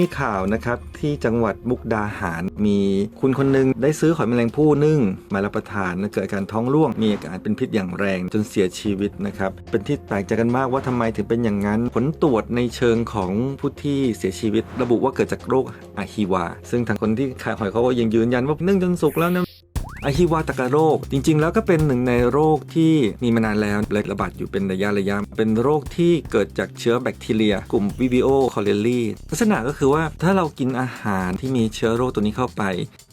มีข่าวนะครับที่จังหวัดมุกดาหารมีคุณคนนึงได้ซื้อหอยแมลงภู่นึ่งมารับประทานเกิดอาการท้องร่วงมีอาการเป็นพิษอย่างแรงจนเสียชีวิตนะครับเป็นที่แตกใจกันมากว่าทำไมถึงเป็นอย่างนั้น ผลตรวจในเชิงของผู้ที่เสียชีวิต ระบุว่าเกิดจากโรคอะฮีวา ซึ่งทางคนที่ขายหอยเขาก็ยังยืนยันว่านึ่งจนสุกแล้วนะ อะฮิวาตกาโรค จริง ๆ แล้วก็เป็นหนึ่งในโรคที่มีมานานแล้วและระบาดอยู่เป็นระยะระยะ เป็นโรคที่เกิดจากเชื้อแบคทีเรีย กลุ่ม VBO c h o l e r i ลักษณะก็คือว่าถ้าเรากินอาหารที่มีเชื้อโรคตัวนี้เข้าไป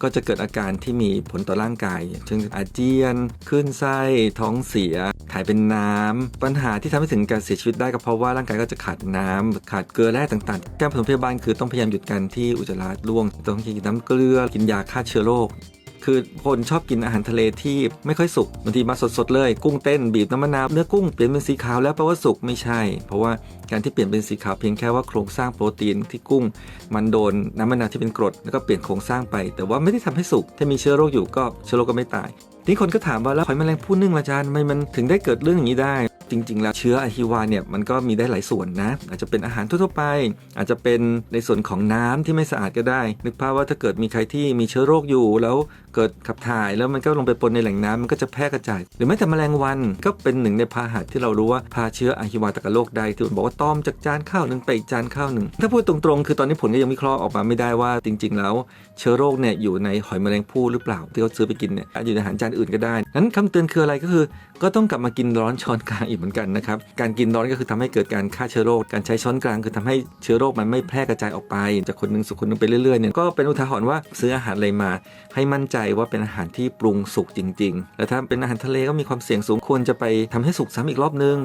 ก็จะเกิดอาการที่มีผลต่อร่างกายเช่นอาเจียนคลื่นไส้ ท้องเสีย ถ่ายเป็นน้ำปัญหาที่ทำให้ถึงการเสียชีวิตได้ก็เพราะว่าร่างกายก็จะขาดน้ำขาดเกลือแร่ต่างๆ การผสมพยาบาลคือต้องพยายามหยุดการที่อุจจาระร่วง ต้องกินน้ำเกลือ กินยาฆ่าเชื้อโรค คือคนชอบกินอาหารทะเลที่ไม่ค่อยสุกบางทีมาสดๆเลย กุ้งเต้นบีบน้ำมะนาวเนื้อกุ้งเปลี่ยนเป็นสีขาวแล้วแปลว่าสุกไม่ใช่ เพราะว่าการที่เปลี่ยนเป็นสีขาวเพียงแค่ว่าโครงสร้างโปรตีนที่กุ้ง มันโดนน้ำมะนาวที่เป็นกรดแล้วก็เปลี่ยนโครงสร้างไป แต่ว่าไม่ได้ทำให้สุกถ้ามีเชื้อโรคอยู่ก็เชื้อโรคก็ไม่ตายทีนี้คนก็ถามว่าแล้วหอยแมลงภู่นึ่งละจานทำไมมันถึงได้เกิดเรื่องอย่างนี้ได้ จริง ๆ แล้วเชื้ออะฮิวาเนี่ยมันก็มีได้หลายส่วนนะ อาจจะเป็นอาหารทั่วๆไป อาจจะเป็นในส่วนของน้ำที่ไม่สะอาดก็ได้ นึกภาพว่าถ้าเกิดมีใครที่มีเชื้อโรคอยู่ แล้วเกิดขับถ่าย แล้วมันก็ลงไปปนในแหล่งน้ำมันก็จะแพร่กระจาย หรือแม้แต่แมลงวันก็เป็นหนึ่งในพาหะที่เรารู้ว่าพาเชื้ออะฮิวาตกโรคได้ที่บอกว่าต้อมจากจานข้าวหนึ่งไปอีกจานข้าวหนึ่งถ้าพูดตรงๆ คือตอนนี้ผลก็ยังวิเคราะห์ออกมาไม่ได้ว่าจริง ๆ แล้ว เชื้อโรคเนี่ยอยู่ในหอยแมลงภู่หรือเปล่าที่เขาซื้อไปกินเนี่ยอาจจะอยู่ในอาหารจานอื่นก็ได้นั้นคำเตือนคืออะไรก็คือ ก็ต้องกลับมากินร้อนช้อนกลางอีกเหมือนกันนะครับ การกินร้อนก็คือทำให้เกิดการฆ่าเชื้อโรค การใช้ช้อนกลางคือทำให้เชื้อโรคมันไม่แพร่กระจายออกไป จากคนหนึ่งสู่คนหนึงไปเรื่อยๆเนี่ยก็เป็นอุทาหรณ์ว่าซื้ออาหารอะไรมา ให้มั่นใจว่าเป็นอาหารที่ปรุงสุกจริง ๆ แล้วถ้าเป็นอาหารทะเลก็มีความเสี่ยงสูงควรจะไปทำให้สุกซ้ำอีกรอบนึง